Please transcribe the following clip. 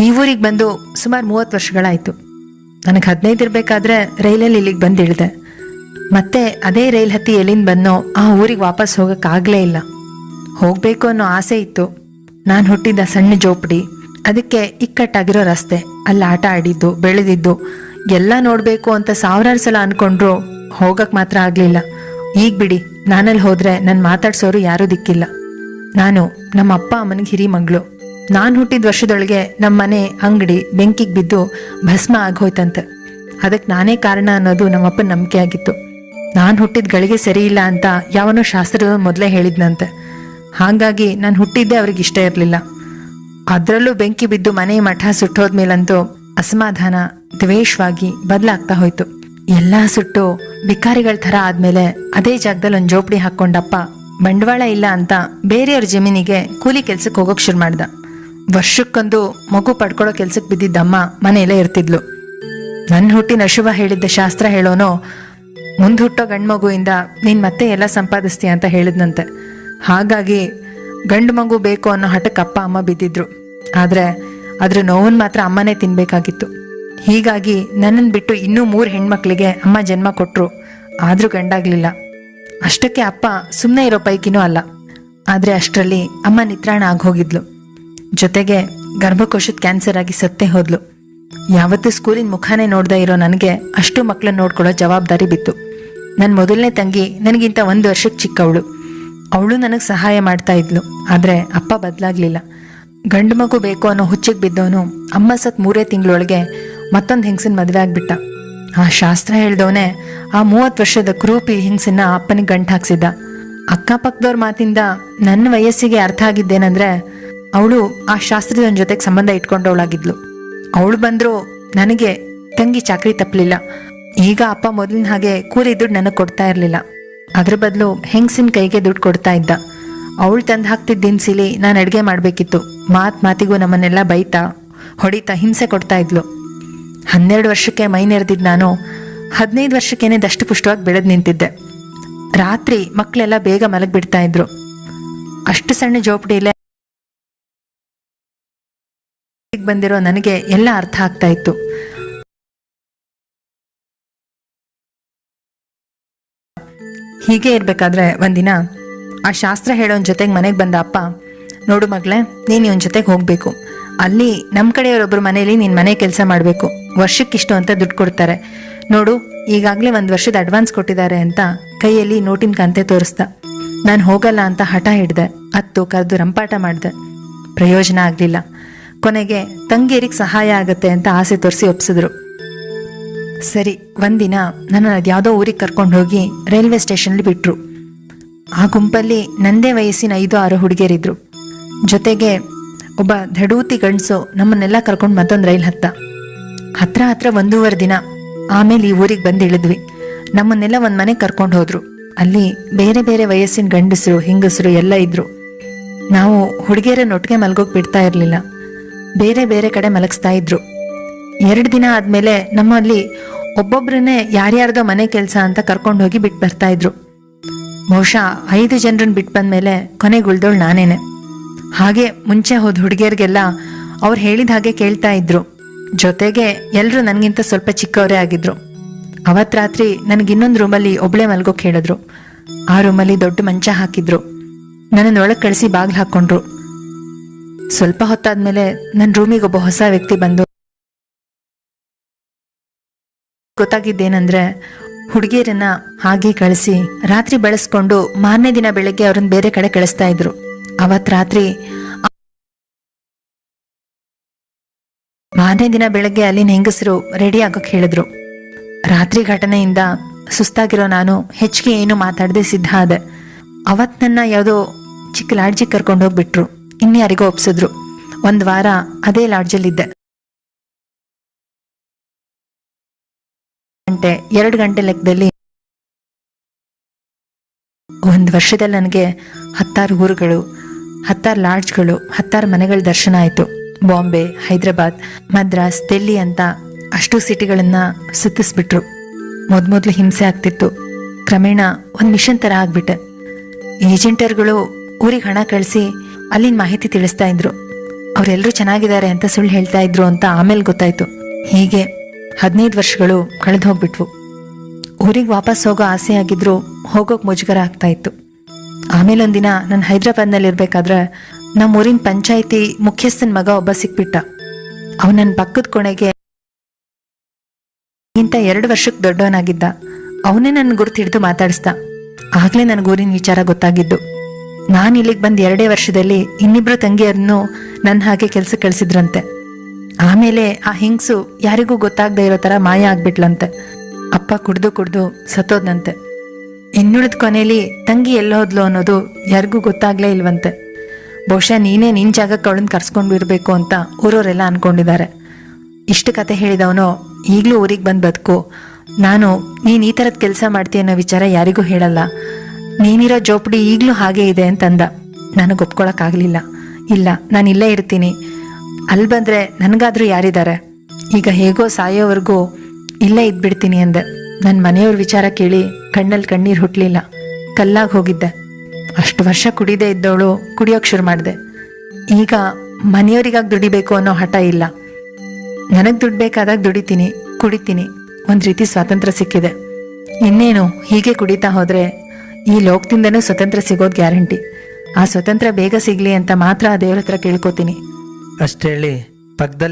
ಈ ಊರಿಗೆ ಬಂದು ಸುಮಾರು ಮೂವತ್ತು ವರ್ಷಗಳಾಯಿತು. ನನಗೆ ಹದಿನೈದು ಇರಬೇಕಾದ್ರೆ ರೈಲಲ್ಲಿ ಇಲ್ಲಿಗೆ ಬಂದು ಇಳಿದೆ ಮತ್ತೆ ಅದೇ ರೈಲ್ ಹತ್ತಿ ಎಲ್ಲಿಂದ ಬಂದೋ ಆ ಊರಿಗೆ ವಾಪಸ್ ಹೋಗೋಕ್ಕಾಗಲೇ ಇಲ್ಲ. ಹೋಗಬೇಕು ಅನ್ನೋ ಆಸೆ ಇತ್ತು. ನಾನು ಹುಟ್ಟಿದ ಸಣ್ಣ ಜೋಪಡಿ, ಅದಕ್ಕೆ ಇಕ್ಕಟ್ಟಾಗಿರೋ ರಸ್ತೆ, ಅಲ್ಲಿ ಆಟ ಆಡಿದ್ದು, ಬೆಳೆದಿದ್ದು, ಎಲ್ಲ ನೋಡಬೇಕು ಅಂತ ಸಾವಿರಾರು ಸಲ ಅನ್ಕೊಂಡ್ರು ಹೋಗಕ್ಕೆ ಮಾತ್ರ ಆಗಲಿಲ್ಲ. ಈಗ ಬಿಡಿ, ನಾನಲ್ಲಿ ಹೋದರೆ ನನ್ನ ಮಾತಾಡ್ಸೋರು ಯಾರೂ ದಿಕ್ಕಿಲ್ಲ. ನಾನು ನಮ್ಮ ಅಪ್ಪ ಅಮ್ಮನಿಗೆ ಹಿರಿ ಮಗಳು. ನಾನು ಹುಟ್ಟಿದ ವರ್ಷದೊಳಗೆ ನಮ್ಮ ಮನೆ ಅಂಗಡಿ ಬೆಂಕಿಗೆ ಬಿದ್ದು ಭಸ್ಮ ಆಗೋಯ್ತಂತೆ. ಅದಕ್ಕೆ ನಾನೇ ಕಾರಣ ಅನ್ನೋದು ನಮ್ಮಪ್ಪನ ನಂಬಿಕೆ ಆಗಿತ್ತು. ನಾನು ಹುಟ್ಟಿದ ಗಳಿಗೆ ಸರಿ ಇಲ್ಲ ಅಂತ ಯಾವನೋ ಶಾಸ್ತ್ರದ ಮೊದಲೇ ಹೇಳಿದ್ನಂತೆ. ಹಾಗಾಗಿ ನಾನು ಹುಟ್ಟಿದ್ದೆ ಅವ್ರಿಗೆ ಇಷ್ಟ ಇರಲಿಲ್ಲ. ಅದರಲ್ಲೂ ಬೆಂಕಿ ಬಿದ್ದು ಮನೆ ಮಠ ಸುಟ್ಟೋದ್ಮೇಲಂತೂ ಅಸಮಾಧಾನ ದ್ವೇಷವಾಗಿ ಬದಲಾಗ್ತಾ ಹೋಯ್ತು. ಎಲ್ಲ ಸುಟ್ಟು ಬಿಕಾರಿಗಳ ಥರ ಆದ್ಮೇಲೆ ಅದೇ ಜಾಗದಲ್ಲಿ ಒಂದು ಜೋಪಡಿ ಹಾಕೊಂಡಪ್ಪ ಬಂಡವಾಳ ಇಲ್ಲ ಅಂತ ಬೇರೆಯವ್ರ ಜಮೀನಿಗೆ ಕೂಲಿ ಕೆಲ್ಸಕ್ಕೆ ಹೋಗೋಕೆ ಶುರು ಮಾಡ್ದ. ವರ್ಷಕ್ಕೊಂದು ಮಗು ಪಡ್ಕೊಳ್ಳೋ ಕೆಲ್ಸಕ್ಕೆ ಬಿದ್ದಿದ್ದಮ್ಮ ಮನೆಯಲ್ಲೇ ಇರ್ತಿದ್ಲು. ನನ್ನ ಹುಟ್ಟಿನ ಅಶುಭ ಹೇಳಿದ್ದ ಶಾಸ್ತ್ರ ಹೇಳೋನು, ಮುಂದೆ ಹುಟ್ಟೋ ಗಂಡು ಮಗುವಿಂದ ನೀನ್ ಮತ್ತೆ ಎಲ್ಲ ಸಂಪಾದಿಸ್ತೀಯ ಅಂತ ಹೇಳಿದ್ನಂತೆ. ಹಾಗಾಗಿ ಗಂಡು ಮಗು ಬೇಕು ಅನ್ನೋ ಹಠಕ್ಕೆ ಅಪ್ಪ, ಅಮ್ಮ ಬಿದ್ದಿದ್ರು. ಆದ್ರೆ ಅದ್ರ ನೋವನ್ ಮಾತ್ರ ಅಮ್ಮನೇ ತಿನ್ಬೇಕಾಗಿತ್ತು. ಹೀಗಾಗಿ ನನ್ನನ್ನು ಬಿಟ್ಟು ಇನ್ನೂ ಮೂರು ಹೆಣ್ಮಕ್ಳಿಗೆ ಅಮ್ಮ ಜನ್ಮ ಕೊಟ್ಟರು ಆದರೂ ಗಂಡಾಗಲಿಲ್ಲ. ಅಷ್ಟಕ್ಕೆ ಅಪ್ಪ ಸುಮ್ಮನೆ ಇರೋ ಪೈಕಿನೂ ಅಲ್ಲ. ಆದ್ರೆ ಅಷ್ಟರಲ್ಲಿ ಅಮ್ಮ ನಿತ್ರಾಣ ಆಗೋಗಿದ್ಲು ಜೊತೆಗೆ ಗರ್ಭಕೋಶದ ಕ್ಯಾನ್ಸರ್ ಆಗಿ ಸತ್ತೇ ಹೋದ್ಲು. ಯಾವತ್ತೂ ಸ್ಕೂಲಿನ ಮುಖಾನೇ ನೋಡ್ದೇ ಇರೋ ನನಗೆ ಅಷ್ಟು ಮಕ್ಕಳನ್ನ ನೋಡ್ಕೊಳ್ಳೋ ಜವಾಬ್ದಾರಿ ಬಿತ್ತು. ನನ್ನ ಮೊದಲನೇ ತಂಗಿ ನನಗಿಂತ ಒಂದು ವರ್ಷಕ್ಕೆ ಚಿಕ್ಕವಳು. ಅವಳು ನನಗೆ ಸಹಾಯ ಮಾಡ್ತಾ ಇದ್ಲು, ಆದರೆ ಅಪ್ಪ ಬದಲಾಗ್ಲಿಲ್ಲ. ಗಂಡು ಮಗು ಬೇಕು ಅನ್ನೋ ಹುಚ್ಚಿಗೆ ಬಿದ್ದವನು ಅಮ್ಮ ಸತ್ ಮೂರೇ ತಿಂಗಳೊಳಗೆ ಮತ್ತೊಂದು ಹೆಂಗಸನ್ ಮದುವೆ ಆಗ್ಬಿಟ್ಟ. ಆ ಶಾಸ್ತ್ರ ಹೇಳ್ದವನೇ ಆ ಮೂವತ್ತು ವರ್ಷದ ಕ್ರೂಪಿ ಹಿಂಗ್ಸನ್ನ ಅಪ್ಪನಿಗೆ ಗಂಟು ಹಾಕ್ಸಿದ್ದ. ಅಕ್ಕಪಕ್ಕದವ್ರ ಮಾತಿಂದ ನನ್ನ ವಯಸ್ಸಿಗೆ ಅರ್ಥ ಆಗಿದ್ದೇನಂದ್ರೆ ಅವಳು ಆ ಶಾಸ್ತ್ರದ ಜೊತೆಗೆ ಸಂಬಂಧ ಇಟ್ಕೊಂಡವಳಾಗಿದ್ಲು. ಅವಳು ಬಂದ್ರು ನನಗೆ ತಂಗಿ ಚಾಕ್ರಿ ತಪ್ಪಲಿಲ್ಲ ಈಗ ಅಪ್ಪ ಮೊದಲಿನ ಹಾಗೆ ಕೂಲಿ ದುಡ್ಡು ನನಗೆ ಕೊಡ್ತಾ ಇರಲಿಲ್ಲ. ಅದ್ರ ಬದಲು ಹೆಂಗಸಿನ ಕೈಗೆ ದುಡ್ಡು ಕೊಡ್ತಾ ಇದ್ದ. ಅವಳು ತಂದು ಹಾಕ್ತಿದ್ದ ದಿನಸಿಲಿ ನಾನು ಅಡುಗೆ ಮಾಡಬೇಕಿತ್ತು. ಮಾತ್ ಮಾತಿಗೂ ನಮ್ಮನ್ನೆಲ್ಲ ಬೈತಾ, ಹೊಡಿತಾ ಹಿಂಸೆ ಕೊಡ್ತಾ ಇದ್ಲು. ಹನ್ನೆರಡು ವರ್ಷಕ್ಕೆ ಮೈ ನೆರೆದಿದ್ದು ನಾನು ಹದಿನೈದು ವರ್ಷಕ್ಕೇನೆ ದಷ್ಟು ಪುಷ್ಟವಾಗಿ ಬೆಳೆದು ನಿಂತಿದ್ದೆ. ರಾತ್ರಿ ಮಕ್ಕಳೆಲ್ಲ ಬೇಗ ಮಲಗಿಬಿಡ್ತಾ ಇದ್ರು. ಅಷ್ಟು ಸಣ್ಣ ಜೋಪಡಿಲೇ ಬಂದಿರೋ ನನಗೆ ಎಲ್ಲ ಅರ್ಥ ಆಗ್ತಾ ಇತ್ತು. ಹೀಗೆ ಇರ್ಬೇಕಾದ್ರೆ ಒಂದಿನ ಆ ಶಾಸ್ತ್ರ ಹೇಳೋನ್ ಜೊತೆಗೆ ಮನೆಗೆ ಬಂದ ಅಪ್ಪ, ನೋಡು ಮಗಳೇ, ನೀನು ಇವನ್ ಜೊತೆಗೆ ಹೋಗ್ಬೇಕು. ಅಲ್ಲಿ ನಮ್ಮ ಕಡೆಯವರೊಬ್ಬರು ಮನೇಲಿ ನೀನು ಮನೆ ಕೆಲಸ ಮಾಡಬೇಕು. ವರ್ಷಕ್ಕಿಷ್ಟು ಅಂತ ದುಡ್ಡು ಕೊಡ್ತಾರೆ. ನೋಡು, ಈಗಾಗಲೇ ಒಂದು ವರ್ಷದ ಅಡ್ವಾನ್ಸ್ ಕೊಟ್ಟಿದ್ದಾರೆ ಅಂತ ಕೈಯಲ್ಲಿ ನೋಟಿನ ಕಂತೆ ತೋರಿಸ್ದ. ನಾನು ಹೋಗಲ್ಲ ಅಂತ ಹಠ ಹಿಡ್ದೆ, ಅತ್ತು ಕರೆದು ರಂಪಾಟ ಮಾಡಿದೆ. ಪ್ರಯೋಜನ ಆಗಲಿಲ್ಲ. ಕೊನೆಗೆ ತಂಗಿಯರಿಗೆ ಸಹಾಯ ಆಗತ್ತೆ ಅಂತ ಆಸೆ ತೋರಿಸಿ ಒಪ್ಸಿದ್ರು. ಸರಿ, ಒಂದಿನ ನನ್ನ ಯಾವುದೋ ಊರಿಗೆ ಕರ್ಕೊಂಡು ಹೋಗಿ ರೈಲ್ವೆ ಸ್ಟೇಷನ್ಲಿ ಬಿಟ್ರು. ಆ ಗುಂಪಲ್ಲಿ ನಂದೇ ವಯಸ್ಸಿನ ಐದು, ಆರು ಹುಡುಗಿಯರಿದ್ರು. ಜೊತೆಗೆ ಒಬ್ಬ ದಡೂತಿ ಗಂಡಸು ನಮ್ಮನ್ನೆಲ್ಲ ಕರ್ಕೊಂಡು ಮತ್ತೊಂದು ರೈಲ್ ಹತ್ತ. ಹತ್ರ ಹತ್ರ ಒಂದೂವರೆ ದಿನ ಆಮೇಲೆ ಈ ಊರಿಗೆ ಬಂದು ಇಳಿದ್ವಿ. ನಮ್ಮನ್ನೆಲ್ಲ ಒಂದು ಮನೆಗೆ ಕರ್ಕೊಂಡು ಹೋದ್ರು. ಅಲ್ಲಿ ಬೇರೆ ಬೇರೆ ವಯಸ್ಸಿನ ಗಂಡಸರು, ಹೆಂಗಸರು ಎಲ್ಲ ಇದ್ರು. ನಾವು ಹುಡುಗಿಯರನ್ನ ಒಟ್ಟಿಗೆ ಮಲ್ಗೋಗಿ ಬಿಡ್ತಾ ಇರಲಿಲ್ಲ. ಬೇರೆ ಬೇರೆ ಕಡೆ ಮಲಗಿಸ್ತಾ ಇದ್ರು. ಎರಡು ದಿನ ಆದ್ಮೇಲೆ ನಮ್ಮಲ್ಲಿ ಒಬ್ಬೊಬ್ರನ್ನೇ ಯಾರ್ಯಾರ್ದೋ ಮನೆ ಕೆಲಸ ಅಂತ ಕರ್ಕೊಂಡು ಹೋಗಿ ಬಿಟ್ಟು ಬರ್ತಾ ಇದ್ರು. ಬಹುಶಃ ಐದು ಜನರನ್ನ ಬಿಟ್ಟು ಬಂದ್ಮೇಲೆ ಕೊನೆಗುಳ್ದೋಳು ನಾನೇನೆ. ಹಾಗೆ ಮುಂಚೆ ಹೋದ ಹುಡುಗಿಯರಿಗೆಲ್ಲ ಅವ್ರು ಹೇಳಿದ ಹಾಗೆ ಕೇಳ್ತಾ ಇದ್ರು. ಜೊತೆಗೆ ಎಲ್ಲರೂ ನನಗಿಂತ ಸ್ವಲ್ಪ ಚಿಕ್ಕವರೇ ಆಗಿದ್ರು. ಅವತ್ ರಾತ್ರಿ ನನಗೆ ಇನ್ನೊಂದು ರೂಮಲ್ಲಿ ಒಬ್ಳೆ ಮಲ್ಗೋಕ್ ಹೇಳಿದ್ರು. ಆ ರೂಮಲ್ಲಿ ದೊಡ್ಡ ಮಂಚ ಹಾಕಿದ್ರು. ನನ್ನನ್ನು ಒಳಗೆ ಕಳಿಸಿ ಬಾಗಿಲು ಹಾಕೊಂಡ್ರು. ಸ್ವಲ್ಪ ಹೊತ್ತಾದ್ಮೇಲೆ ನನ್ನ ರೂಮಿಗೆ ಒಬ್ಬ ಹೊಸ ವ್ಯಕ್ತಿ ಬಂದು ಗೊತ್ತಾಗಿದ್ದೇನಂದ್ರೆ ಹುಡುಗಿಯರನ್ನ ಹಾಗೆ ಕಳಿಸಿ ರಾತ್ರಿ ಬಳಸ್ಕೊಂಡು ಮಾರನೇ ದಿನ ಬೆಳಗ್ಗೆ ಅವ್ರನ್ನ ಬೇರೆ ಕಡೆ ಕಳಿಸ್ತಾ ಇದ್ರು. ಅವತ್ ರಾತ್ರಿ ಮಾರನೇ ದಿನ ಬೆಳಗ್ಗೆ ಅಲ್ಲಿನ ಹೆಂಗಸರು ರೆಡಿ ಆಗೋಕ್ ಹೇಳಿದ್ರು. ರಾತ್ರಿ ಘಟನೆಯಿಂದ ಸುಸ್ತಾಗಿರೋ ನಾನು ಹೆಚ್ಚಿಗೆ ಏನು ಮಾತಾಡದೆ ಸಿದ್ಧ ಆದೆ. ಅವತ್ ನನ್ನ ಯಾವುದೋ ಚಿಕ್ಕ ಲಾಡ್ಜಿಗೆ ಕರ್ಕೊಂಡು ಹೋಗ್ಬಿಟ್ರು ಇನ್ಯಾರಿಗೋ ಒಪ್ಸಿದ್ರು. ಒಂದ್ ವಾರ ಅದೇ ಲಾಡ್ಜಲ್ಲಿದ್ದೆ. ಗಂಟೆ, ಎರಡು ಗಂಟೆ ಲೆಕ್ಕದಲ್ಲಿ ಒಂದು ವರ್ಷದಲ್ಲಿ ನನಗೆ ಹತ್ತಾರು ಊರುಗಳು, ಹತ್ತಾರು ಲಾಡ್ಜ್ಗಳು, ಹತ್ತಾರು ಮನೆಗಳ ದರ್ಶನ ಆಯಿತು. ಬಾಂಬೆ, ಹೈದರಾಬಾದ್, ಮದ್ರಾಸ್, ದೆಲ್ಲಿ ಅಂತ ಅಷ್ಟು ಸಿಟಿಗಳನ್ನ ಸುತ್ತಿಸ್ಬಿಟ್ರು. ಮೊದ್ಮೊದ್ಲು ಹಿಂಸೆ ಆಗ್ತಿತ್ತು. ಕ್ರಮೇಣ ಒಂದು ಮಿಷನ್ ಥರ ಆಗ್ಬಿಟ್ಟೆ. ಏಜೆಂಟರ್ಗಳು ಊರಿಗೆ ಹಣ ಕಳಿಸಿ ಅಲ್ಲಿನ ಮಾಹಿತಿ ತಿಳಿಸ್ತಾ ಇದ್ರು. ಅವರೆಲ್ಲರೂ ಚೆನ್ನಾಗಿದ್ದಾರೆ ಅಂತ ಸುಳ್ಳು ಹೇಳ್ತಾ ಇದ್ರು ಅಂತ ಆಮೇಲೆ ಗೊತ್ತಾಯ್ತು. ಹೀಗೆ ಹದಿನೈದು ವರ್ಷಗಳು ಕಳೆದು ಹೋಗ್ಬಿಟ್ವು. ಊರಿಗೆ ವಾಪಸ್ ಹೋಗೋ ಆಸೆ ಆಗಿದ್ರು ಹೋಗೋಕೆ ಮುಜುಗರ ಆಗ್ತಾ ಇತ್ತು. ಆಮೇಲೆ ಒಂದಿನ ನಾನು ಹೈದ್ರಾಬಾದ್ನಲ್ಲಿ ಇರ್ಬೇಕಾದ್ರೆ ನಮ್ಮ ಊರಿನ ಪಂಚಾಯಿತಿ ಮುಖ್ಯಸ್ಥನ ಮಗ ಒಬ್ಬ ಸಿಕ್ಬಿಟ್ಟ. ಅವನ ನನ್ನ ಪಕ್ಕದ ಕೊನೆಗೆ ಇಂಥ ಎರಡು ವರ್ಷಕ್ಕೆ ದೊಡ್ಡವನಾಗಿದ್ದ. ಅವನೇ ನನ್ನ ಗುರುತು ಹಿಡಿದು ಮಾತಾಡಿಸ್ದ. ಆಗ್ಲೇ ಊರಿನ ವಿಚಾರ ಗೊತ್ತಾಗಿದ್ದು. ನಾನು ಇಲ್ಲಿಗೆ ಬಂದು ಎರಡೇ ವರ್ಷದಲ್ಲಿ ಇನ್ನಿಬ್ರು ತಂಗಿಯರನ್ನು ನನ್ನ ಹಾಗೆ ಕೆಲಸ ಕಳಿಸಿದ್ರಂತೆ. ಆಮೇಲೆ ಆ ಹಿಂಗ್ಸು ಯಾರಿಗೂ ಗೊತ್ತಾಗದೇ ಇರೋ ಥರ ಮಾಯ ಆಗ್ಬಿಟ್ಲಂತೆ. ಅಪ್ಪ ಕುಡ್ದು ಕುಡ್ದು ಸತ್ತೋದ್ನಂತೆ. ಇನ್ನುಳಿದ ಕೊನೆಯಲ್ಲಿ ತಂಗಿ ಎಲ್ಲೋದ್ಲು ಅನ್ನೋದು ಯಾರಿಗೂ ಗೊತ್ತಾಗ್ಲೇ ಇಲ್ವಂತೆ. ಬಹುಶಃ ನೀನೇ ನಿನ್ನ ಜಾಗಕ್ಕೆ ಅವಳನ್ನ ಕರ್ಸ್ಕೊಂಡು ಇರಬೇಕು ಅಂತ ಊರವರೆಲ್ಲ ಅನ್ಕೊಂಡಿದ್ದಾರೆ. ಇಷ್ಟು ಕತೆ ಹೇಳಿದವನು ಈಗಲೂ ಊರಿಗೆ ಬಂದು ಬದುಕು. ನಾನು ನೀನು ಈ ಥರದ ಕೆಲಸ ಮಾಡ್ತೀಯ ಅನ್ನೋ ವಿಚಾರ ಯಾರಿಗೂ ಹೇಳಲ್ಲ. ನೀನಿರೋ ಜೋಪಡಿ ಈಗಲೂ ಹಾಗೆ ಇದೆ ಅಂತಂದ. ನನಗೆ ಒಪ್ಕೊಳಕ್ಕಾಗಲಿಲ್ಲ. ಇಲ್ಲ, ನಾನು ಇಲ್ಲೇ ಇರ್ತೀನಿ. ಅಲ್ಲಿ ಬಂದರೆ ನನಗಾದರೂ ಯಾರಿದ್ದಾರೆ ಈಗ ಹೇಗೋ ಸಾಯೋವರೆಗೂ ಇಲ್ಲೇ ಇದ್ಬಿಡ್ತೀನಿ ಅಂದೆ. ನನ್ನ ಮನೆಯವ್ರ ವಿಚಾರ ಕೇಳಿ ಕಣ್ಣಲ್ಲಿ ಕಣ್ಣೀರು ಹುಟ್ಲಿಲ್ಲ. ಕಲ್ಲಾಗಿ ಹೋಗಿದ್ದೆ. ಅಷ್ಟು ವರ್ಷ ಕುಡಿದೇ ಇದ್ದವಳು ಕುಡಿಯೋಕೆ ಶುರು ಮಾಡಿದೆ. ಈಗ ಮನೆಯವರಿಗಾಗಿ ದುಡಿಬೇಕು ಅನ್ನೋ ಹಠ ಇಲ್ಲ. ನನಗೆ ದುಡ್ಡು ಬೇಕಾದಾಗ ದುಡಿತೀನಿ, ಕುಡಿತೀನಿ. ಒಂದು ರೀತಿ ಸ್ವಾತಂತ್ರ್ಯ ಸಿಕ್ಕಿದೆ. ಇನ್ನೇನು ಹೀಗೆ ಕುಡಿತಾ ಹೋದ್ರೆ ಈ ಲೋಕದಿಂದನೂ ಸ್ವತಂತ್ರ ಸಿಗೋದು ಗ್ಯಾರಂಟಿ. ಆ ಸ್ವತಂತ್ರ ಬೇಗ ಸಿಗ್ಲಿ ಅಂತ ಮಾತ್ರ ಆ ದೇವ್ರ ಹತ್ರ ಕೇಳ್ಕೊತೀನಿ. ಅಷ್ಟೇಳಿ ಪಕ್ಕದಲ್ಲಿ